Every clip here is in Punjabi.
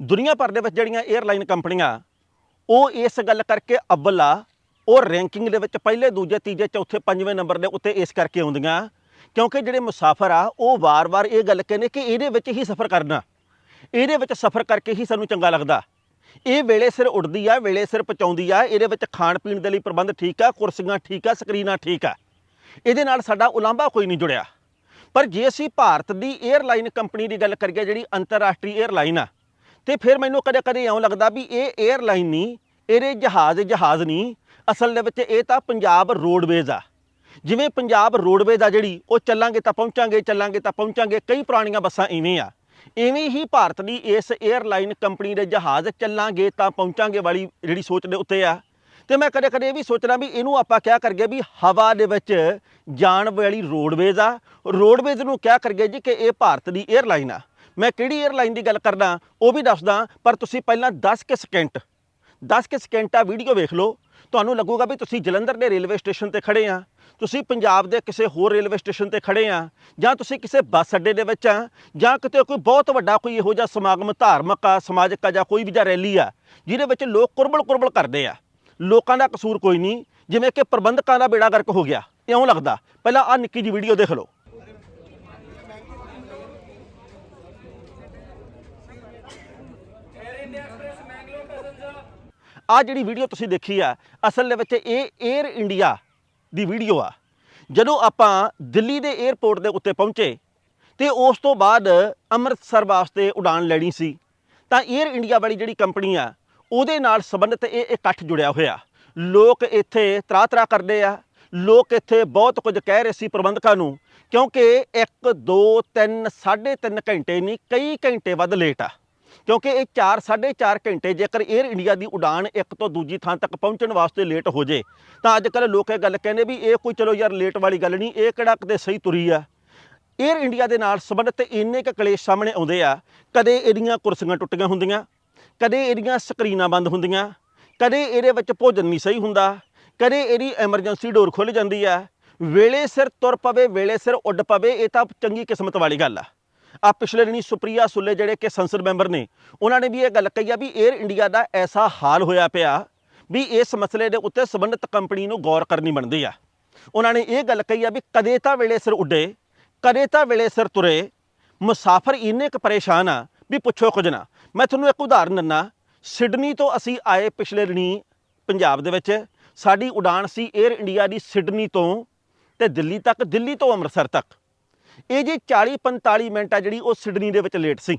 ਦੁਨੀਆ ਭਰ ਦੇ ਵਿੱਚ ਜਿਹੜੀਆਂ 에ਅਰਲਾਈਨ ਕੰਪਨੀਆਂ, ਉਹ ਇਸ ਗੱਲ ਕਰਕੇ ਅਵਲ ਆ ਉਹ ਰੈਂਕਿੰਗ ਦੇ ਵਿੱਚ ਪਹਿਲੇ, ਦੂਜੇ, ਤੀਜੇ, ਚੌਥੇ, ਪੰਜਵੇਂ ਨੰਬਰ ਦੇ ਉੱਤੇ ਇਸ ਕਰਕੇ ਆਉਂਦੀਆਂ, ਕਿਉਂਕਿ ਜਿਹੜੇ ਮੁਸਾਫਰ ਆ, ਉਹ ਵਾਰ-ਵਾਰ ਇਹ ਗੱਲ ਕਹਿੰਦੇ ਕਿ ਇਹਦੇ ਵਿੱਚ ਹੀ ਸਫ਼ਰ ਕਰਨਾ, ਇਹਦੇ ਵਿੱਚ ਸਫ਼ਰ ਕਰਕੇ ਹੀ ਸਾਨੂੰ ਚੰਗਾ ਲੱਗਦਾ। ਇਹ ਵੇਲੇ ਸਿਰ ਉੱਡਦੀ ਆ, ਵੇਲੇ ਸਿਰ ਪਹੁੰਚਾਉਂਦੀ ਆ, ਇਹਦੇ ਵਿੱਚ ਖਾਣ ਪੀਣ ਦੇ ਲਈ ਪ੍ਰਬੰਧ ਠੀਕ ਆ, ਕੁਰਸੀਆਂ ਠੀਕ ਆ, ਸਕਰੀਨਾਂ ਠੀਕ ਆ। ਇਹਦੇ ਨਾਲ ਸਾਡਾ ਉਲਾਂਭਾ ਕੋਈ ਨਹੀਂ ਜੁੜਿਆ। ਪਰ ਜੇ ਅਸੀਂ ਭਾਰਤ ਦੀ 에ਅਰਲਾਈਨ ਕੰਪਨੀ ਦੀ ਗੱਲ ਕਰੀਏ, ਜਿਹੜੀ ਅੰਤਰਰਾਸ਼ਟਰੀ 에ਅਰਲਾਈਨ ਆ ਤੇ ਫਿਰ ਮੈਨੂੰ ਕਦੇ ਕਦੇ ਇਉਂ ਲੱਗਦਾ ਵੀ ਇਹ 에ਅਰਲਾਈਨ ਨਹੀਂ, ਇਹਦੇ ਜਹਾਜ਼ ਜਹਾਜ਼ ਨਹੀਂ, ਅਸਲ ਦੇ ਵਿੱਚ ਇਹ ਤਾਂ ਪੰਜਾਬ ਰੋਡਵੇਜ਼ ਆ। ਜਿਵੇਂ ਪੰਜਾਬ ਰੋਡਵੇਜ਼ ਆ ਜਿਹੜੀ, ਉਹ ਚੱਲਾਂਗੇ ਤਾਂ ਪਹੁੰਚਾਂਗੇ, ਚੱਲਾਂਗੇ ਤਾਂ ਪਹੁੰਚਾਂਗੇ, ਕਈ ਪੁਰਾਣੀਆਂ ਬੱਸਾਂ ਇਵੇਂ ਆ। ਇਵੇਂ ਹੀ ਭਾਰਤ ਦੀ ਇਸ 에ਅਰਲਾਈਨ ਕੰਪਨੀ ਦੇ ਜਹਾਜ਼ ਚੱਲਾਂਗੇ ਤਾਂ ਪਹੁੰਚਾਂਗੇ ਵਾਲੀ ਜਿਹੜੀ ਸੋਚ ਦੇ ਉੱਤੇ ਆ। ਤੇ ਮੈਂ ਕਦੇ ਕਦੇ ਇਹ ਵੀ ਸੋਚਦਾ ਵੀ ਇਹਨੂੰ ਆਪਾਂ ਕਿਹਾ ਕਰਗੇ ਵੀ ਹਵਾ ਦੇ ਵਿੱਚ ਜਾਣ ਵਾਲੀ ਰੋਡਵੇਜ਼ ਆ। ਰੋਡਵੇਜ਼ ਨੂੰ ਕਿਹਾ ਕਰਗੇ ਜੀ ਕਿ ਇਹ ਭਾਰਤ ਦੀ 에ਅਰਲਾਈਨ ਆ। ਮੈਂ ਕਿਹੜੀ 에ਅਰਲਾਈਨ ਦੀ ਗੱਲ ਕਰਦਾ, ਉਹ ਵੀ ਦੱਸਦਾ, ਪਰ ਤੁਸੀਂ ਪਹਿਲਾਂ 10 ਕਿ ਸਕਿੰਟ 10 ਕਿ ਸਕਿੰਟ ਆ ਵੀਡੀਓ ਵੇਖ ਲਓ। ਤੁਹਾਨੂੰ ਲੱਗੂਗਾ ਵੀ ਤੁਸੀਂ ਜਲੰਧਰ ਦੇ ਰੇਲਵੇ ਸਟੇਸ਼ਨ ਤੇ ਖੜੇ ਆ, ਤੁਸੀਂ ਪੰਜਾਬ ਦੇ ਕਿਸੇ ਹੋਰ ਰੇਲਵੇ ਸਟੇਸ਼ਨ ਤੇ ਖੜੇ ਆ, ਜਾਂ ਤੁਸੀਂ ਕਿਸੇ ਬੱਸ ਅੱਡੇ ਦੇ ਵਿੱਚ ਆ, ਜਾਂ ਕਿਤੇ ਕੋਈ ਬਹੁਤ ਵੱਡਾ ਕੋਈ ਇਹੋ ਜਿਹਾ ਸਮਾਗਮ ਧਾਰਮਿਕ ਆ, ਸਮਾਜਿਕ ਆ, ਜਾਂ ਕੋਈ ਵੀ ਜਾਂ ਰੈਲੀ ਆ, ਜਿਹਦੇ ਵਿੱਚ ਲੋਕ ਕੁਰਬਲ ਕੁਰਬਲ ਕਰਦੇ ਆ। ਲੋਕਾਂ ਦਾ ਕਸੂਰ ਕੋਈ ਨਹੀਂ, ਜਿਵੇਂ ਕਿ ਪ੍ਰਬੰਧਕਾਂ ਦਾ ਬੇੜਾ ਗਰਕ ਹੋ ਗਿਆ, ਇਉਂ ਲੱਗਦਾ। ਪਹਿਲਾਂ ਆ ਨਿੱਕੀ ਜੀ ਵੀਡੀਓ ਦੇਖ ਲਓ। ਆ ਜਿਹੜੀ ਵੀਡੀਓ ਤੁਸੀਂ ਦੇਖੀ ਆ, ਅਸਲ ਦੇ ਵਿੱਚ ਇਹ 에ਅਰ ਇੰਡੀਆ ਦੀ ਵੀਡੀਓ ਆ। ਜਦੋਂ ਆਪਾਂ ਦਿੱਲੀ ਦੇ 에ਅਰਪੋਰਟ ਦੇ ਉੱਤੇ ਪਹੁੰਚੇ, ਤੇ ਉਸ ਤੋਂ ਬਾਅਦ ਅੰਮ੍ਰਿਤਸਰ ਵਾਸਤੇ ਉਡਾਨ ਲੈਣੀ ਸੀ, ਤਾਂ 에ਅਰ ਇੰਡੀਆ ਵਾਲੀ ਜਿਹੜੀ ਕੰਪਨੀ ਆ, ਉਹਦੇ ਨਾਲ ਸੰਬੰਧਿਤ ਇਹ ਇਕੱਠ ਜੁੜਿਆ ਹੋਇਆ। ਲੋਕ ਇੱਥੇ ਤਰਾ ਤਰਾ ਕਰਦੇ ਆ, ਲੋਕ ਇੱਥੇ ਬਹੁਤ ਕੁਝ ਕਹਿ ਰਹੇ ਸੀ ਪ੍ਰਬੰਧਕਾਂ ਨੂੰ, ਕਿਉਂਕਿ 1 2 3 3.5 ਘੰਟੇ ਨਹੀਂ, ਕਈ ਘੰਟੇ ਵੱਧ ਲੇਟ ਆ। ਕਿਉਂਕਿ ਇਹ 4 4.5 ਘੰਟੇ ਜੇਕਰ 에ਅਰ ਇੰਡੀਆ ਦੀ ਉਡਾਨ ਇੱਕ ਤੋਂ ਦੂਜੀ ਥਾਂ ਤੱਕ ਪਹੁੰਚਣ ਵਾਸਤੇ ਲੇਟ ਹੋ ਜੇ, ਤਾਂ ਅੱਜ ਕੱਲ੍ਹ ਲੋਕ ਇਹ ਗੱਲ ਕਹਿੰਦੇ ਵੀ ਇਹ ਕੋਈ ਚਲੋ ਯਾਰ ਲੇਟ ਵਾਲੀ ਗੱਲ ਨਹੀਂ, ਇਹ ਕਿਹੜਾ ਕਿਤੇ ਸਹੀ ਤੁਰੀ ਆ। 에ਅਰ ਇੰਡੀਆ ਦੇ ਨਾਲ ਸੰਬੰਧਿਤ ਇੰਨੇ ਕੁ ਕਲੇਸ਼ ਸਾਹਮਣੇ ਆਉਂਦੇ ਆ, ਕਦੇ ਇਹਦੀਆਂ ਕੁਰਸੀਆਂ ਟੁੱਟੀਆਂ ਹੁੰਦੀਆਂ, ਕਦੇ ਇਹਦੀਆਂ ਸਕਰੀਨਾਂ ਬੰਦ ਹੁੰਦੀਆਂ, ਕਦੇ ਇਹਦੇ ਵਿੱਚ ਭੋਜਨ ਨਹੀਂ ਸਹੀ ਹੁੰਦਾ, ਕਦੇ ਇਹਦੀ ਐਮਰਜੈਂਸੀ ਡੋਰ ਖੁੱਲ ਜਾਂਦੀ ਆ। ਵੇਲੇ ਸਿਰ ਤੁਰ ਪਵੇ, ਵੇਲੇ ਸਿਰ ਉੱਡ ਪਵੇ, ਇਹ ਤਾਂ ਚੰਗੀ ਕਿਸਮਤ ਵਾਲੀ ਗੱਲ ਆ। ਆ ਪਿਛਲੇ ਦਿਨੀ ਸੁਪਰੀਆ ਸੁੱਲੇ ਜਿਹੜੇ ਕਿ ਸੰਸਦ ਮੈਂਬਰ ਨੇ, ਉਹਨਾਂ ਨੇ ਵੀ ਇਹ ਗੱਲ ਕਹੀ ਆ ਵੀ 에ਅਰ ਇੰਡੀਆ ਦਾ ਐਸਾ ਹਾਲ ਹੋਇਆ ਪਿਆ ਵੀ ਇਸ ਮਸਲੇ ਦੇ ਉੱਤੇ ਸੰਬੰਧਿਤ ਕੰਪਨੀ ਨੂੰ ਗੌਰ ਕਰਨੀ ਬਣਦੀ ਆ। ਉਹਨਾਂ ਨੇ ਇਹ ਗੱਲ ਕਹੀ ਆ ਵੀ ਕਦੇ ਤਾਂ ਵੇਲੇ ਸਿਰ ਉੱਡੇ, ਕਦੇ ਤਾਂ ਵੇਲੇ ਸਿਰ ਤੁਰੇ, ਮੁਸਾਫਰ ਇੰਨੇ ਕੁ ਪਰੇਸ਼ਾਨ ਆ ਵੀ ਪੁੱਛੋ ਕੁਝ ਨਾ। ਮੈਂ ਤੁਹਾਨੂੰ ਇੱਕ ਉਦਾਹਰਨ ਦਿੰਨਾ, ਸਿਡਨੀ ਤੋਂ ਅਸੀਂ ਆਏ ਪਿਛਲੇ ਦਿਨੀ ਪੰਜਾਬ ਦੇ ਵਿੱਚ, ਸਾਡੀ ਉਡਾਨ ਸੀ 에ਅਰ ਇੰਡੀਆ ਦੀ ਸਿਡਨੀ ਤੋਂ ਤੇ ਦਿੱਲੀ ਤੱਕ, ਦਿੱਲੀ ਤੋਂ ਅੰਮ੍ਰਿਤਸਰ ਤੱਕ। ਇਹ ਜੀ 40 45 ਮਿੰਟ ਆ ਜਿਹੜੀ ਉਹ ਸਿਡਨੀ ਦੇ ਵਿੱਚ ਲੇਟ ਸੀ।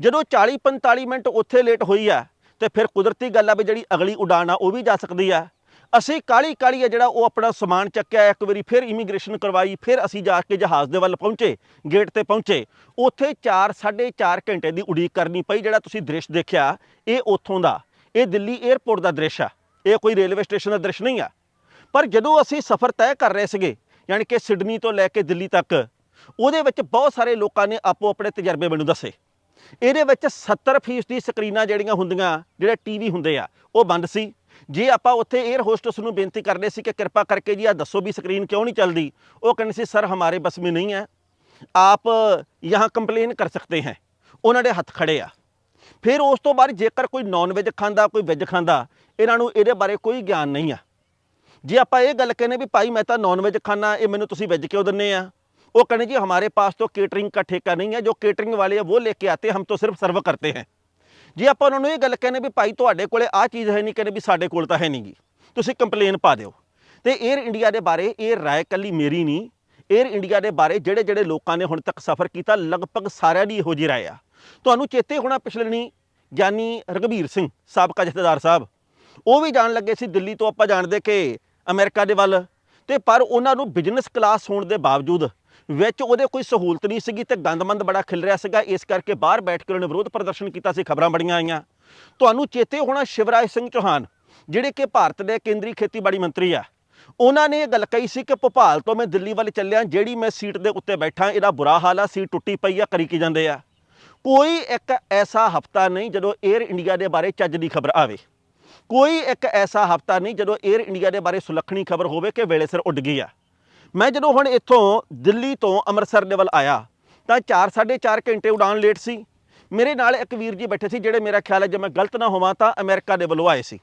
ਜਦੋਂ 40 45 ਮਿੰਟ ਉੱਥੇ ਲੇਟ ਹੋਈ ਆ, ਤੇ ਫਿਰ ਕੁਦਰਤੀ ਗੱਲ ਆ ਵੀ ਜਿਹੜੀ ਅਗਲੀ ਉਡਾਨ ਆ ਉਹ ਵੀ ਜਾ ਸਕਦੀ ਆ। ਅਸੀਂ ਕਾਲੀ ਕਾਲੀ ਆ ਜਿਹੜਾ ਉਹ ਆਪਣਾ ਸਮਾਨ ਚੱਕਿਆ, ਇੱਕ ਵਾਰੀ ਫਿਰ ਇਮੀਗ੍ਰੇਸ਼ਨ ਕਰਵਾਈ, ਫਿਰ ਅਸੀਂ ਜਾ ਕੇ ਜਹਾਜ਼ ਦੇ ਵੱਲ ਪਹੁੰਚੇ, ਗੇਟ ਤੇ ਪਹੁੰਚੇ। ਉੱਥੇ 4 4.5 ਘੰਟੇ ਦੀ ਉਡੀਕ ਕਰਨੀ ਪਈ ਜਿਹੜਾ ਤੁਸੀਂ ਦ੍ਰਿਸ਼ ਦੇਖਿਆ, ਇਹ ਉੱਥੋਂ ਦਾ। ਇਹ ਦਿੱਲੀ 에ਅਰਪੋਰਟ ਦਾ ਦ੍ਰਿਸ਼ ਆ। ਇਹ ਕੋਈ ਰੇਲਵੇ ਸਟੇਸ਼ਨ ਦਾ ਦ੍ਰਿਸ਼ ਨਹੀਂ ਆ। ਪਰ ਜਦੋਂ ਅਸੀਂ ਸਫ਼ਰ ਤੈਅ ਕਰ ਰਹੇ ਸੀਗੇ, ਯਾਨੀ ਕਿ ਸਿਡਨੀ ਤੋਂ ਲੈ ਕੇ ਦਿੱਲੀ ਤੱਕ ਉਹਦੇ ਵਿੱਚ ਬਹੁਤ ਸਾਰੇ ਲੋਕਾਂ ਨੇ ਆਪੋ ਆਪਣੇ ਤਜਰਬੇ ਮੈਨੂੰ ਦੱਸੇ। ਇਹਦੇ ਵਿੱਚ 70% ਦੀ ਸਕਰੀਨਾਂ ਜਿਹੜੀਆਂ ਹੁੰਦੀਆਂ, ਜਿਹੜੇ ਟੀਵੀ ਹੁੰਦੇ ਆ, ਉਹ ਬੰਦ ਸੀ। ਜੇ ਆਪਾਂ ਉੱਥੇ 에ਅਰ ਹੋਸਟਸ ਨੂੰ ਬੇਨਤੀ ਕਰਦੇ ਸੀ ਕਿ ਕਿਰਪਾ ਕਰਕੇ ਜੀ ਆ ਦੱਸੋ ਵੀ ਸਕਰੀਨ ਕਿਉਂ ਨਹੀਂ ਚੱਲਦੀ? ਉਹ ਕਹਿੰਦੇ ਸੀ, ਸਰ, ਹਮਾਰੇ ਬਸ ਮੇ ਨਹੀਂ ਹੈ। ਆਪ ਯਹਾਂ ਕੰਪਲੇਨ ਕਰ ਸਕਦੇ ਹੈ। ਉਹਨਾਂ ਦੇ ਹੱਥ ਖੜੇ ਆ। ਫਿਰ ਉਸ ਤੋਂ ਬਾਅਦ ਜੇਕਰ ਕੋਈ ਨਾਨ ਵੈਜ ਖਾਂਦਾ, ਕੋਈ ਵੈਜ ਖਾਂਦਾ, ਇਹਨਾਂ ਨੂੰ ਇਹਦੇ ਬਾਰੇ ਕੋਈ ਗਿਆਨ ਨਹੀਂ ਆ। ਜੇ ਆਪਾਂ ਇਹ ਗੱਲ ਕਹਿੰਨੇ ਵੀ, ਭਾਈ, ਮੈਂ ਤਾਂ ਨਾਨ ਵੈਜ ਖਾਣਾ ਇਹ ਮੈਨੂੰ ਤੁਸੀਂ ਵੈਜ ਕਿਉਂ ਦਿੰਨੇ ਆ? ਉਹ ਕਹਿੰਦੇ ਜੀ ਹਮਾਰੇ ਪਾਸ ਤੋਂ ਕੇਟਰਿੰਗ तो ਠੇਕਾ ਨਹੀਂ ਹੈ ਜੋ ਕੇਟਰਿੰਗ ਵਾਲੇ ਆ ਉਹ ਲੈ ਕੇ ਆਤੇ ਹਮ ਤੋਂ ਸਿਰਫ ਸਰਵ ਕਰਤੇ ਹੈ ਜੇ ਆਪਾਂ ਉਹਨਾਂ ਨੂੰ ਇਹ ਗੱਲ ਕਹਿੰਦੇ ਵੀ ਭਾਈ ਤੁਹਾਡੇ ਕੋਲੇ ਆ ਚੀਜ਼ ਹੈ ਨਹੀਂ ਕਹਿੰਦੇ ਵੀ ਸਾਡੇ ਕੋਲ ਤਾਂ ਹੈ ਨਹੀਂ ਨਹੀਂਗੀ ਤੁਸੀਂ ਕੰਪਲੇਨ ਪਾ ਦਿਓ ਤੇ 에ਅਰ ਇੰਡੀਆ ਦੇ ਬਾਰੇ ਇਹ ਰਾਏ ਕੱਲੀ ਮੇਰੀ ਨਹੀਂ 에ਅਰ ਇੰਡੀਆ ਦੇ ਬਾਰੇ ਜਿਹੜੇ ਜਿਹੜੇ ਲੋਕਾਂ ਨੇ ਹੁਣ ਤੱਕ ਸਫ਼ਰ ਕੀਤਾ ਲਗਭਗ ਸਾਰਿਆਂ ਦੀ ਇਹੋ ਜਿਹੀ ਰਾਏ ਆ ਤੁਹਾਨੂੰ ਚੇਤੇ ਹੋਣਾ ਪਿਛਲੇ ਨਹੀਂ ਗਿਆਨੀ ਰਗਵੀਰ ਸਿੰਘ ਸਾਬਕਾ ਜਥੇਦਾਰ ਸਾਹਿਬ ਉਹ ਵੀ ਜਾਣ ਲੱਗੇ ਸੀ ਦਿੱਲੀ ਤੋਂ ਆਪਾਂ ਜਾਣਦੇ ਕਿ ਅਮਰੀਕਾ ਦੇ ਵੱਲ ਤੇ ਪਰ ਉਹਨਾਂ ਨੂੰ ਬਿਜ਼ਨਸ ਕਲਾਸ ਹੋਣ ਦੇ ਬਾਵਜੂਦ ਵਿੱਚ ਉਹਦੇ ਕੋਈ ਸਹੂਲਤ ਨਹੀਂ ਸੀਗੀ ਤੇ ਗੰਦਮੰਦ ਬੜਾ ਖਿਲ ਰਿਹਾ ਸੀਗਾ। ਇਸ ਕਰਕੇ ਬਾਹਰ ਬੈਠ ਕੇ ਉਹਨੇ ਵਿਰੋਧ ਪ੍ਰਦਰਸ਼ਨ ਕੀਤਾ ਸੀ, ਖਬਰਾਂ ਬੜੀਆਂ ਆਈਆਂ। ਤੁਹਾਨੂੰ ਚੇਤੇ ਹੋਣਾ ਸ਼ਿਵਰਾਜ ਸਿੰਘ ਚੌਹਾਨ, ਜਿਹੜੇ ਕਿ ਭਾਰਤ ਦੇ ਕੇਂਦਰੀ ਖੇਤੀਬਾੜੀ ਮੰਤਰੀ ਆ। ਉਹਨਾਂ ਨੇ ਇਹ ਗੱਲ ਕਹੀ ਸੀ ਕਿ ਭੋਪਾਲ ਤੋਂ ਮੈਂ ਦਿੱਲੀ ਵੱਲ ਚੱਲਿਆ, ਜਿਹੜੀ ਮੈਂ ਸੀਟ ਦੇ ਉੱਤੇ ਬੈਠਾ, ਇਹਦਾ ਬੁਰਾ ਹਾਲ ਆ, ਸੀਟ ਟੁੱਟੀ ਪਈ ਆ, ਕਰੀ ਕੀ ਜਾਂਦੇ ਆ। ਕੋਈ ਇੱਕ ਐਸਾ ਹਫਤਾ ਨਹੀਂ ਜਦੋਂ 에ਅਰ ਇੰਡੀਆ ਦੇ ਬਾਰੇ ਚੱਜ ਦੀ ਖਬਰ ਆਵੇ। ਕੋਈ ਇੱਕ ਐਸਾ ਹਫਤਾ ਨਹੀਂ ਜਦੋਂ 에ਅਰ ਇੰਡੀਆ ਦੇ ਬਾਰੇ ਸੁਲੱਖਣੀ ਖਬਰ ਹੋਵੇ ਕਿ ਵੇਲੇ ਸਿਰ ਉੱਡ ਗਈ ਆ। ਮੈਂ ਜਦੋਂ ਹੁਣ ਇੱਥੋਂ ਦਿੱਲੀ ਤੋਂ ਅੰਮ੍ਰਿਤਸਰ ਦੇ ਵੱਲ ਆਇਆ, ਤਾਂ 4 4.5 ਘੰਟੇ ਉਡਾਨ ਲੇਟ ਸੀ। ਮੇਰੇ ਨਾਲ ਇੱਕ ਵੀਰ ਜੀ ਬੈਠੇ ਸੀ ਜਿਹੜੇ ਮੇਰਾ ਖਿਆਲ ਹੈ ਜੇ ਮੈਂ ਗਲਤ ਨਾ ਹੋਵਾਂ ਤਾਂ ਅਮਰੀਕਾ ਦੇ ਵੱਲੋਂ ਆਏ ਸੀ।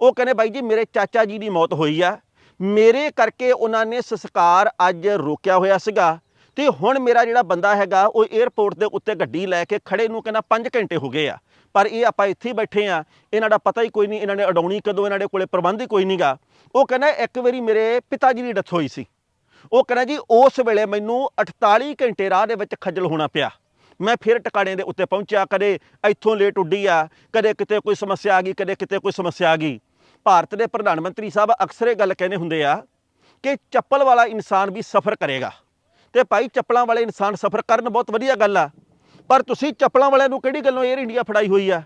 ਉਹ ਕਹਿੰਦੇ, ਬਾਈ ਜੀ, ਮੇਰੇ ਚਾਚਾ ਜੀ ਦੀ ਮੌਤ ਹੋਈ ਆ। ਮੇਰੇ ਕਰਕੇ ਉਹਨਾਂ ਨੇ ਸੰਸਕਾਰ ਅੱਜ ਰੋਕਿਆ ਹੋਇਆ ਸੀਗਾ ਤੇ ਹੁਣ ਮੇਰਾ ਜਿਹੜਾ ਬੰਦਾ ਹੈਗਾ, ਉਹ 에ਅਰਪੋਰਟ ਦੇ ਉੱਤੇ ਗੱਡੀ ਲੈ ਕੇ ਖੜੇ ਨੂੰ ਕਹਿੰਦਾ 5 ਘੰਟੇ ਹੋ ਗਏ ਆ। ਪਰ ਇਹ ਆਪਾਂ ਇੱਥੇ ਹੀ ਬੈਠੇ ਆ, ਇਹਨਾਂ ਦਾ ਪਤਾ ਹੀ ਕੋਈ ਨਹੀਂ, ਇਹਨਾਂ ਨੇ ਅਡਾਉਣੀ ਕਦੋਂ, ਇਹਨਾਂ ਦੇ ਕੋਲੇ ਪ੍ਰਬੰਧ ਹੀ ਕੋਈ ਨਹੀਂਗਾ ਉਹ ਕਹਿੰਦਾ, ਇੱਕ ਵਾਰੀ ਮੇਰੇ ਪਿਤਾ ਜੀ ਦੀ ਡੈਥ ਹੋਈ ਸੀ। ਉਹ ਕਹਿੰਦਾ ਜੀ, ਉਸ ਵੇਲੇ ਮੈਨੂੰ 48 ਘੰਟੇ ਰਾਹ ਦੇ ਵਿੱਚ ਖੱਜਲ ਹੋਣਾ ਪਿਆ। ਮੈਂ ਫਿਰ ਟਿਕਾਣੇ ਦੇ ਉੱਤੇ ਪਹੁੰਚਿਆ, ਕਦੇ ਇੱਥੋਂ ਲੇਟ ਉੱਡੀ ਆ, ਕਦੇ ਕਿਤੇ ਕੋਈ ਸਮੱਸਿਆ ਆ ਗਈ, ਕਦੇ ਕਿਤੇ ਕੋਈ ਸਮੱਸਿਆ ਆ ਗਈ। ਭਾਰਤ ਦੇ ਪ੍ਰਧਾਨ ਮੰਤਰੀ ਸਾਹਿਬ ਅਕਸਰ ਇਹ ਗੱਲ ਕਹਿੰਦੇ ਹੁੰਦੇ ਆ ਕਿ ਚੱਪਲ ਵਾਲਾ ਇਨਸਾਨ ਵੀ ਸਫ਼ਰ ਕਰੇਗਾ। ਤੇ ਭਾਈ, ਚੱਪਲਾਂ ਵਾਲੇ ਇਨਸਾਨ ਸਫ਼ਰ ਕਰਨ ਬਹੁਤ ਵਧੀਆ ਗੱਲ ਆ। ਪਰ ਤੁਸੀਂ ਚੱਪਲਾਂ ਵਾਲਿਆਂ ਨੂੰ ਕਿਹੜੀ ਗੱਲੋਂ 에ਅਰ ਇੰਡੀਆ ਫੜਾਈ ਹੋਈ ਆ?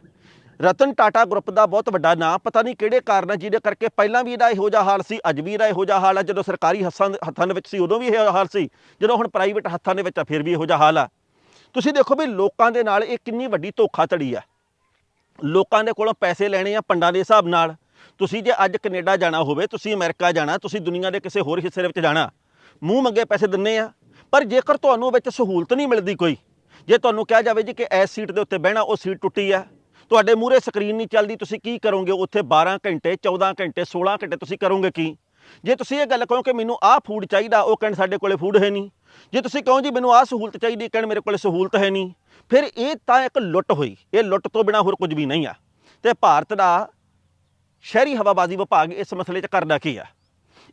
ਰਤਨ ਟਾਟਾ ਗਰੁੱਪ ਦਾ ਬਹੁਤ ਵੱਡਾ ਨਾਂ, ਪਤਾ ਨਹੀਂ ਕਿਹੜੇ ਕਾਰਨ ਆ, ਜਿਹਦੇ ਕਰਕੇ ਪਹਿਲਾਂ ਵੀ ਇਹਦਾ ਇਹੋ ਜਿਹਾ ਹਾਲ ਸੀ, ਅੱਜ ਵੀ ਇਹਦਾ ਇਹੋ ਜਿਹਾ ਹਾਲ ਆ, ਜਦੋਂ ਸਰਕਾਰੀ ਹੱਥਾਂ ਹੱਥਾਂ ਦੇ ਵਿੱਚ ਸੀ, ਉਦੋਂ ਵੀ ਇਹੋ ਹਾਲ ਸੀ, ਜਦੋਂ ਹੁਣ ਪ੍ਰਾਈਵੇਟ ਹੱਥਾਂ ਦੇ ਵਿੱਚ ਆ, ਫਿਰ ਵੀ ਇਹੋ ਜਿਹਾ ਹਾਲ ਆ। ਤੁਸੀਂ ਦੇਖੋ ਵੀ ਲੋਕਾਂ ਦੇ ਨਾਲ ਇਹ ਕਿੰਨੀ ਵੱਡੀ ਧੋਖਾਧੜੀ ਆ। ਲੋਕਾਂ ਦੇ ਕੋਲੋਂ ਪੈਸੇ ਲੈਣੇ ਆ ਪੰਡਾਂ ਦੇ ਹਿਸਾਬ ਨਾਲ। ਤੁਸੀਂ ਜੇ ਅੱਜ ਕੈਨੇਡਾ ਜਾਣਾ ਹੋਵੇ, ਤੁਸੀਂ ਅਮਰੀਕਾ ਜਾਣਾ, ਤੁਸੀਂ ਦੁਨੀਆ ਦੇ ਕਿਸੇ ਹੋਰ ਹਿੱਸੇ ਦੇ ਵਿੱਚ ਜਾਣਾ, ਮੂੰਹ ਮੰਗੇ ਪੈਸੇ ਦਿੰਨੇ ਆ। ਪਰ ਜੇਕਰ ਤੁਹਾਨੂੰ ਵਿੱਚ ਸਹੂਲਤ ਨਹੀਂ ਮਿਲਦੀ ਕੋਈ, ਜੇ ਤੁਹਾਨੂੰ ਕਿਹਾ ਜਾਵੇ ਜੀ ਕਿ ਇਸ ਸੀਟ ਦੇ ਉੱਤੇ ਬਹਿਣਾ, ਉਹ ਸੀਟ ਟੁੱਟੀ ਆ ਤੁਹਾਡੇ ਮੂਹਰੇ ਸਕਰੀਨ ਨਹੀਂ ਚੱਲਦੀ, ਤੁਸੀਂ ਕੀ ਕਰੋਗੇ? ਉੱਥੇ 12 ਘੰਟੇ 14 ਘੰਟੇ 16 ਘੰਟੇ ਤੁਸੀਂ ਕਰੋਗੇ ਕੀ? ਜੇ ਤੁਸੀਂ ਇਹ ਗੱਲ ਕਹੋ ਕਿ ਮੈਨੂੰ ਆਹ ਫੂਡ ਚਾਹੀਦਾ, ਉਹ ਕਹਿਣ ਸਾਡੇ ਕੋਲੇ ਫੂਡ ਹੈ ਨਹੀਂ। ਜੇ ਤੁਸੀਂ ਕਹੋ ਜੀ ਮੈਨੂੰ ਆਹ ਸਹੂਲਤ ਚਾਹੀਦੀ, ਕਹਿਣ ਮੇਰੇ ਕੋਲੇ ਸਹੂਲਤ ਹੈ ਨਹੀਂ। ਫਿਰ ਇਹ ਤਾਂ ਇੱਕ ਲੁੱਟ ਹੋਈ। ਇਹ ਲੁੱਟ ਤੋਂ ਬਿਨਾ ਹੋਰ ਕੁਝ ਵੀ ਨਹੀਂ ਆ। ਤੇ ਭਾਰਤ ਦਾ ਸ਼ਹਿਰੀ ਹਵਾਬਾਜ਼ੀ ਵਿਭਾਗ ਇਸ ਮਸਲੇ 'ਚ ਕਰਦਾ ਕੀ ਆ?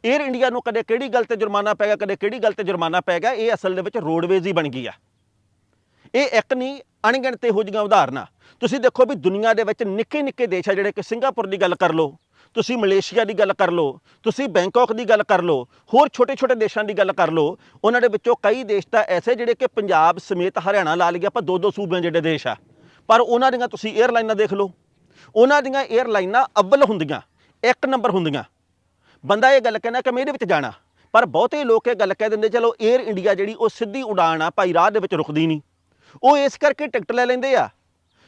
에ਅਰ ਇੰਡੀਆ ਨੂੰ ਕਦੇ ਕਿਹੜੀ ਗੱਲ ਤੇ ਜੁਰਮਾਨਾ ਪੈ ਗਿਆ, ਕਦੇ ਕਿਹੜੀ ਗੱਲ ਤੇ ਜੁਰਮਾਨਾ ਪੈ ਗਿਆ? ਇਹ ਅਸਲ ਦੇ ਵਿੱਚ ਰੋਡਵੇਜ਼ ਹੀ ਬਣ ਗਈ ਆ। ਇਹ ਇੱਕ ਨਹੀਂ, ਅਣਗਿਣਤ ਇਹੋ ਜਿਹੀਆਂ ਉਦਾਹਰਨਾਂ। ਤੁਸੀਂ ਦੇਖੋ ਵੀ ਦੁਨੀਆ ਦੇ ਵਿੱਚ ਨਿੱਕੇ ਨਿੱਕੇ ਦੇਸ਼ ਆ ਜਿਹੜੇ ਕਿ ਸਿੰਗਾਪੁਰ ਦੀ ਗੱਲ ਕਰ ਲਓ, ਤੁਸੀਂ ਮਲੇਸ਼ੀਆ ਦੀ ਗੱਲ ਕਰ ਲਓ, ਤੁਸੀਂ ਬੈਂਕਾਕ ਦੀ ਗੱਲ ਕਰ ਲਓ, ਹੋਰ ਛੋਟੇ-ਛੋਟੇ ਦੇਸ਼ਾਂ ਦੀ ਗੱਲ ਕਰ ਲਓ, ਉਹਨਾਂ ਦੇ ਵਿੱਚੋਂ ਕਈ ਦੇਸ਼ ਤਾਂ ਐਸੇ ਜਿਹੜੇ ਕਿ ਪੰਜਾਬ ਸਮੇਤ ਹਰਿਆਣਾ ਲਾ ਲਿਆ ਆਪਾਂ ਦੋ ਦੋ ਸੂਬਿਆਂ ਜਿਹੜੇ ਦੇਸ਼ ਆ। ਪਰ ਉਹਨਾਂ ਦੀਆਂ ਤੁਸੀਂ 에ਅਰਲਾਈਨਾਂ ਦੇਖ ਲਓ, ਉਹਨਾਂ ਦੀਆਂ 에ਅਰਲਾਈਨਾਂ ਅੱਵਲ ਹੁੰਦੀਆਂ, ਇੱਕ ਨੰਬਰ ਹੁੰਦੀਆਂ। ਬੰਦਾ ਇਹ ਗੱਲ ਕਹਿੰਦਾ ਕਿ ਮੈਂ ਇਹਦੇ ਵਿੱਚ ਜਾਣਾ, ਪਰ ਬਹੁਤੇ ਲੋਕ ਇਹ ਗੱਲ ਕਹਿ ਦਿੰਦੇ, ਚਲੋ 에ਅਰ ਇੰਡੀਆ ਜਿਹੜੀ ਉਹ ਸਿੱਧੀ ਉਡਾਣ ਆ, ਭਾਈ ਰਾਹ ਦੇ ਵਿੱਚ ਰੁਕਦੀ ਨਹੀਂ। ਉਹ ਇਸ ਕਰਕੇ ਟਿਕਟ ਲੈ ਲੈਂਦੇ ਆ।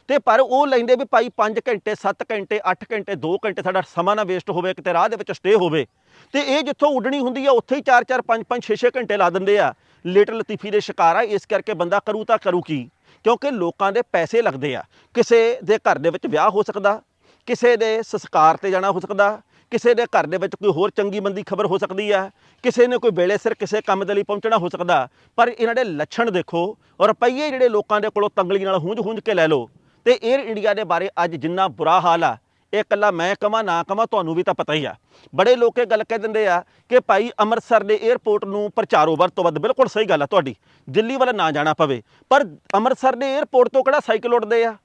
ਤੇ ਪਰ ਉਹ ਲੈਂਦੇ ਵੀ ਭਾਈ 5 ਘੰਟੇ 7 ਘੰਟੇ 8 ਘੰਟੇ 2 ਘੰਟੇ ਸਾਡਾ ਸਮਾਂ ਨਾ ਵੇਸਟ ਹੋਵੇ, ਕਿਤੇ ਰਾਹ ਦੇ ਵਿੱਚ ਸਟੇ ਹੋਵੇ। ਤੇ ਇਹ ਜਿੱਥੋਂ ਉੱਡਣੀ ਹੁੰਦੀ ਆ, ਉੱਥੇ ਹੀ 4 4 5 5 6 6 ਘੰਟੇ ਲਾ ਦਿੰਦੇ ਆ। ਲੇਟ ਲਤੀਫੀ ਦੇ ਸ਼ਿਕਾਰ ਆ, ਇਸ ਕਰਕੇ ਬੰਦਾ ਕਰੂ ਤਾਂ ਕਰੂ ਕੀ? ਕਿਉਂਕਿ ਲੋਕਾਂ ਦੇ ਪੈਸੇ ਲੱਗਦੇ ਆ। ਕਿਸੇ ਦੇ ਘਰ ਦੇ ਵਿੱਚ ਵਿਆਹ ਹੋ ਸਕਦਾ, ਕਿਸੇ ਦੇ ਸੰਸਕਾਰ ਤੇ ਜਾਣਾ ਹੋ ਸਕਦਾ ਕਿਸੇ ਦੇ ਘਰ ਦੇ ਵਿੱਚ ਕੋਈ ਹੋਰ ਚੰਗੀ ਮੰਦੀ ਖਬਰ ਹੋ ਸਕਦੀ ਆ, ਕਿਸੇ ਨੇ ਕੋਈ ਵੇਲੇ ਸਿਰ ਕਿਸੇ ਕੰਮ ਦੇ ਲਈ ਪਹੁੰਚਣਾ ਹੋ ਸਕਦਾ, ਪਰ ਇਹਨਾਂ ਦੇ ਲੱਛਣ ਦੇਖੋ, ਰੁਪਈਏ ਜਿਹੜੇ ਲੋਕਾਂ ਦੇ ਕੋਲੋਂ ਤੰਗਲੀ ਨਾਲ ਹੂੰਝ ਹੂੰਝ ਕੇ ਲੈ ਲਓ। ਤੇ 에ਅਰ ਇੰਡੀਆ ਦੇ ਬਾਰੇ ਅੱਜ ਜਿੰਨਾ ਬੁਰਾ ਹਾਲ ਆ, ਇਹ ਕੱਲਾ ਮੈਂ ਕਹਾਂ ਨਾ ਕਹਾਂ ਤੁਹਾਨੂੰ ਵੀ ਤਾਂ ਪਤਾ ਹੀ ਆ। ਬੜੇ ਲੋਕ ਇਹ ਗੱਲ ਕਹਿ ਦਿੰਦੇ ਆ ਕਿ ਭਾਈ ਅੰਮ੍ਰਿਤਸਰ ਦੇ 에ਅਰਪੋਰਟ ਨੂੰ ਪ੍ਰਚਾਰੋ, ਵੱਧ ਤੋਂ ਵੱਧ, ਬਿਲਕੁਲ ਸਹੀ ਗੱਲ ਆ ਤੁਹਾਡੀ, ਦਿੱਲੀ ਵੱਲ ਨਾ ਜਾਣਾ ਪਵੇ। ਪਰ ਅੰਮ੍ਰਿਤਸਰ ਦੇ 에ਅਰਪੋਰਟ ਤੋਂ ਕਿਹੜਾ ਸਾਈਕਲ ਉੱਡਦੇ ਆ?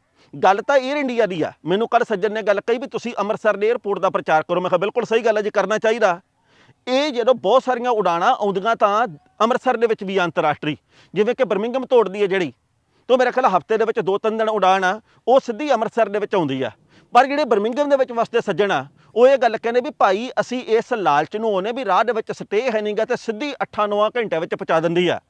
ਗੱਲ ਤਾਂ 에ਅਰ ਇੰਡੀਆ ਦੀ ਆ। ਮੈਨੂੰ ਕੱਲ ਸੱਜਣ ਨੇ ਗੱਲ ਕਹੀ ਵੀ ਤੁਸੀਂ ਅੰਮ੍ਰਿਤਸਰ ਦੇ 에ਅਰਪੋਰਟ ਦਾ ਪ੍ਰਚਾਰ ਕਰੋ। ਮੈਂ ਕਿਹਾ, ਬਿਲਕੁਲ ਸਹੀ ਗੱਲ ਹੈ ਜੀ ਕਰਨਾ ਚਾਹੀਦਾ। ਇਹ ਜਦੋਂ ਬਹੁਤ ਸਾਰੀਆਂ ਉਡਾਣਾਂ ਆਉਂਦੀਆਂ ਤਾਂ ਅੰਮ੍ਰਿਤਸਰ ਦੇ ਵਿੱਚ ਵੀ ਆ, ਅੰਤਰਰਾਸ਼ਟਰੀ। ਜਿਵੇਂ ਕਿ ਬਰਮਿੰਗਮ ਤੋੜਦੀ ਹੈ ਜਿਹੜੀ। ਤੋਂ ਮੇਰਾ ਖਿਆਲ ਹਫ਼ਤੇ ਦੇ ਵਿੱਚ ਦੋ ਤਿੰਨ ਦਿਨ ਉਡਾਣ ਆ, ਉਹ ਸਿੱਧੀ ਅੰਮ੍ਰਿਤਸਰ ਦੇ ਵਿੱਚ ਆਉਂਦੀ ਆ। ਪਰ ਜਿਹੜੇ ਬਰਮਿੰਗਮ ਦੇ ਵਿੱਚ ਵਸਦੇ ਸੱਜਣ ਆ, ਉਹ ਇਹ ਗੱਲ ਕਹਿੰਦੇ ਵੀ ਭਾਈ, ਅਸੀਂ ਇਸ ਲਾਲਚ ਨੂੰ ਆਉਨੇ ਵੀ ਰਾਹ ਦੇ ਵਿੱਚ ਸਟੇ ਹੈ ਨਹੀਂਗਾ ਤੇ ਸਿੱਧੀ 8-9 ਘੰਟਿਆਂ ਵਿੱਚ ਪਹੁੰਚਾ ਦਿੰਦੀ ਆ।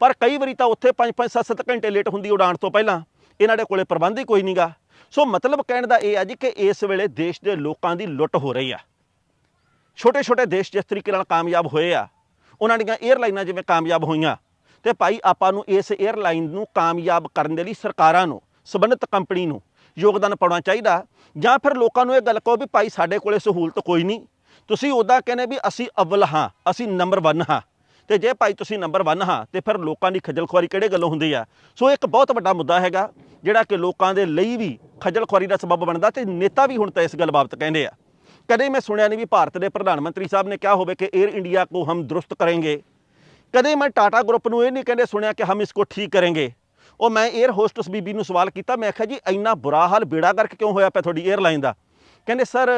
ਪਰ ਕਈ ਵਾਰੀ ਤਾਂ ਉੱਥੇ 5-5 7-7 ਘੰਟੇ ਲੇਟ ਹੁੰਦੀ ਉਡਾਣ ਤੋਂ ਪਹਿਲਾਂ। ਇਹਨਾਂ ਦੇ ਕੋਲੇ ਪ੍ਰਬੰਧ ਹੀ ਕੋਈ ਨਹੀਂਗਾ ਸੋ ਮਤਲਬ ਕਹਿਣ ਦਾ ਇਹ ਆ ਜੀ ਕਿ ਇਸ ਵੇਲੇ ਦੇਸ਼ ਦੇ ਲੋਕਾਂ ਦੀ ਲੁੱਟ ਹੋ ਰਹੀ ਆ। ਛੋਟੇ ਛੋਟੇ ਦੇਸ਼ ਜਿਸ ਤਰੀਕੇ ਨਾਲ ਕਾਮਯਾਬ ਹੋਏ ਆ, ਉਹਨਾਂ ਦੀਆਂ 에ਅਰਲਾਈਨਾਂ ਜਿਵੇਂ ਕਾਮਯਾਬ ਹੋਈਆਂ, ਤੇ ਭਾਈ ਆਪਾਂ ਨੂੰ ਇਸ 에ਅਰਲਾਈਨ ਨੂੰ ਕਾਮਯਾਬ ਕਰਨ ਦੇ ਲਈ ਸਰਕਾਰਾਂ ਨੂੰ, ਸਬੰਧਤ ਕੰਪਨੀ ਨੂੰ ਯੋਗਦਾਨ ਪਾਉਣਾ ਚਾਹੀਦਾ। ਜਾਂ ਫਿਰ ਲੋਕਾਂ ਨੂੰ ਇਹ ਗੱਲ ਕਹੋ ਵੀ ਭਾਈ ਸਾਡੇ ਕੋਲੇ ਸਹੂਲਤ ਕੋਈ ਨਹੀਂ। ਤੁਸੀਂ ਉੱਦਾਂ ਕਹਿੰਦੇ ਵੀ ਅਸੀਂ ਅਵਲ ਹਾਂ, ਅਸੀਂ ਨੰਬਰ 1 ਹਾਂ। ਤੇ ਜੇ ਭਾਈ ਤੁਸੀਂ ਨੰਬਰ 1 ਹਾਂ, ਤੇ ਫਿਰ ਲੋਕਾਂ ਦੀ ਖੱਜਲ ਖੁਆਰੀ ਕਿਹੜੇ ਗੱਲੋਂ ਹੁੰਦੀ ਆ? ਸੋ ਇੱਕ ਬਹੁਤ ਵੱਡਾ ਮੁੱਦਾ ਹੈਗਾ। ਜਿਹੜਾ ਕਿ ਲੋਕਾਂ ਦੇ ਲਈ ਵੀ ਖੱਜਲ ਖੁਆਰੀ ਦਾ ਸਬਬ ਬਣਦਾ ਤੇ ਨੇਤਾ ਵੀ ਹੁਣ ਤਾਂ ਇਸ ਗੱਲ ਬਾਬਤ ਕਹਿੰਦੇ ਆ। ਕਦੇ ਮੈਂ ਸੁਣਿਆ ਨਹੀਂ ਵੀ ਭਾਰਤ ਦੇ ਪ੍ਰਧਾਨ ਮੰਤਰੀ ਸਾਹਿਬ ਨੇ ਕਿਹਾ ਹੋਵੇ ਕਿ 에ਅਰ ਇੰਡੀਆ ਕੋ ਹਮ ਦਰੁਸਤ ਕਰਾਂਗੇ। ਕਦੇ ਮੈਂ ਟਾਟਾ ਗਰੁੱਪ ਨੂੰ ਇਹ ਨਹੀਂ ਕਹਿੰਦੇ ਸੁਣਿਆ ਕਿ ਹਮ ਇਸ ਕੋ ਠੀਕ ਕਰਾਂਗੇ। ਉਹ ਮੈਂ 에ਅਰ ਹੋਸਟਸ ਬੀਬੀ ਨੂੰ ਸਵਾਲ ਕੀਤਾ, ਮੈਂ ਆਖਿਆ ਜੀ, ਇੰਨਾ ਬੁਰਾ ਹਾਲ ਬੇੜਾ ਕਰਕੇ ਕਿਉਂ ਹੋਇਆ ਪਿਆ ਤੁਹਾਡੀ 에ਅਰਲਾਈਨ ਦਾ? ਕਹਿੰਦੇ, ਸਰ,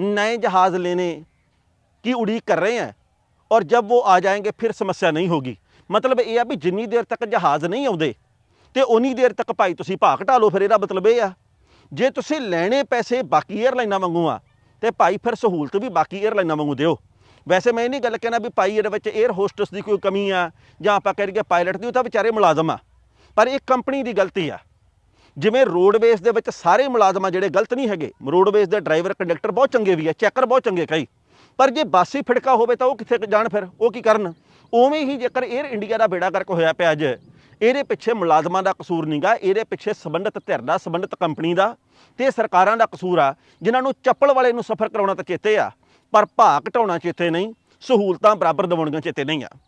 ਨਏ नए जहाज़ लेने की उड़ीक कर रहे हैं और जब वो आ जाएंगे फिर समस्या नहीं ਮਤਲਬ ਇਹ ਆ ਵੀ ਜਿੰਨੀ ਦੇਰ ਤੱਕ ਜਹਾਜ਼ ਨਹੀਂ ਆਉਂਦੇ ਤੇ ਉਨੀ ਦੇਰ ਤੱਕ ਭਾਈ ਤੁਸੀਂ ਭਾਅ ਘਟਾ ਲਓ, ਫਿਰ ਇਹਦਾ ਮਤਲਬ ਇਹ ਆ। ਜੇ ਤੁਸੀਂ ਲੈਣੇ ਪੈਸੇ ਬਾਕੀ ਏਅਰਲਾਈਨਾਂ ਵਾਂਗੂ ਆ, ਤੇ ਭਾਈ ਫਿਰ ਸਹੂਲਤ ਵੀ ਬਾਕੀ ਏਅਰਲਾਈਨਾਂ ਵਾਂਗੂ ਦਿਓ। ਵੈਸੇ ਮੈਂ ਇਹ ਨਹੀਂ ਗੱਲ ਕਹਿਣਾ ਵੀ ਭਾਈ ਇਹਦੇ ਵਿੱਚ 에ਅਰ ਹੋਸਟਸ ਦੀ ਕੋਈ ਕਮੀ ਆ, ਜਾਂ ਆਪਾਂ ਕਹਿ ਰਹੀਏ ਪਾਇਲਟ ਦੀ, ਉਹ ਤਾਂ ਵਿਚਾਰੇ ਮੁਲਾਜ਼ਮ ਆ। ਪਰ ਇਹ ਕੰਪਨੀ ਦੀ ਗਲਤੀ ਆ। ਜਿਵੇਂ ਰੋਡਵੇਜ਼ ਦੇ ਵਿੱਚ ਸਾਰੇ ਮੁਲਾਜ਼ਮਾਂ ਜਿਹੜੇ ਗਲਤ ਨਹੀਂ ਹੈਗੇ ਰੋਡਵੇਜ਼ ਦੇ ਡਰਾਈਵਰ ਕੰਡਕਟਰ ਬਹੁਤ ਚੰਗੇ ਵੀ ਆ ਚੈੱਕਰ ਬਹੁਤ ਚੰਗੇ ਕਈ। ਪਰ ਜੇ ਬਾਸੀ ਫਿੜਕਾ ਹੋਵੇ ਤਾਂ ਉਹ ਕਿੱਥੇ ਜਾਣ ਫਿਰ? ਉਹ ਕੀ ਕਰਨ? ਉਵੇਂ ਹੀ ਜੇਕਰ 에ਅਰ ਇੰਡੀਆ ਦਾ ਬੇੜਾ ਕਰਕ ਹੋਇਆ ਪਿਆ ਅੱਜ ਇਹਦੇ ਪਿੱਛੇ ਮੁਲਾਜ਼ਮਾਂ ਦਾ ਕਸੂਰ ਨਹੀਂਗਾ ਇਹਦੇ ਪਿੱਛੇ ਸੰਬੰਧਿਤ ਧਿਰ ਦਾ, ਸੰਬੰਧਿਤ ਕੰਪਨੀ ਦਾ ਤੇ ਸਰਕਾਰਾਂ ਦਾ ਕਸੂਰ ਆ, ਜਿਨ੍ਹਾਂ ਨੂੰ ਚੱਪਲ ਵਾਲੇ ਨੂੰ ਸਫ਼ਰ ਕਰਾਉਣਾ ਤਾਂ ਚੇਤੇ ਆ, ਪਰ ਭਾਅ ਘਟਾਉਣਾ ਚੇਤੇ ਨਹੀਂ, ਸਹੂਲਤਾਂ ਬਰਾਬਰ ਦਿਵਾਉਣੀਆਂ ਚੇਤੇ ਨਹੀਂ ਆ।